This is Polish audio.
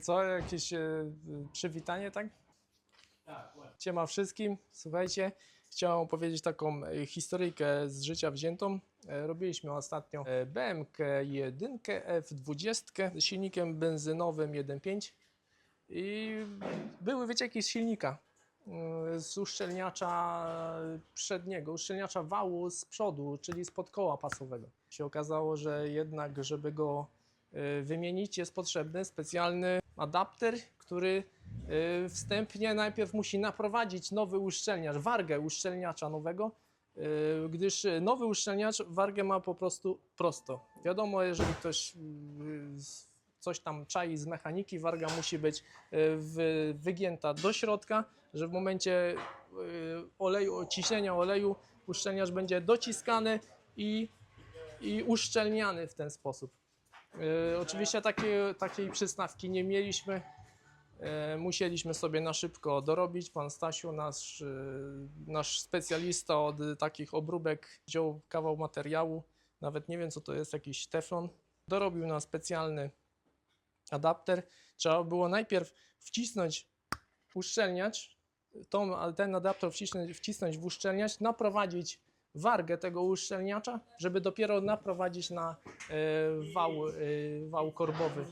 Co, jakieś e, przywitanie, tak? Siema wszystkim, słuchajcie, chciałem opowiedzieć taką e, historyjkę z życia wziętą. E, Robiliśmy ostatnio BMK 1 F20 z silnikiem benzynowym 1.5 i były wycieki z silnika, e, z uszczelniacza przedniego, uszczelniacza wału z przodu, czyli spod koła pasowego. Się okazało, że jednak, żeby go wymienić, jest potrzebny specjalny adapter, który e, wstępnie najpierw musi naprowadzić nowy uszczelniacz, wargę uszczelniacza nowego, e, gdyż nowy uszczelniacz wargę ma po prostu prosto. Wiadomo, jeżeli ktoś z- coś tam czai z mechaniki, warga musi być wy- wygięta do środka, że w momencie oleju, ciśnienia oleju uszczelniacz będzie dociskany i, i uszczelniany w ten sposób. E, Oczywiście takie, takiej przystawki nie mieliśmy. E, Musieliśmy sobie na szybko dorobić. Pan Stasiu, nasz, e, nasz specjalista od takich obróbek, wziął kawał materiału, nawet nie wiem co to jest, jakiś teflon. Dorobił nam specjalny adapter. Trzeba było najpierw wcisnąć uszczelniacz, tą, ten adapter wcisnąć, wcisnąć w uszczelniacz, naprowadzić wargę tego uszczelniacza, żeby dopiero naprowadzić na e, wał, e, wał korbowy.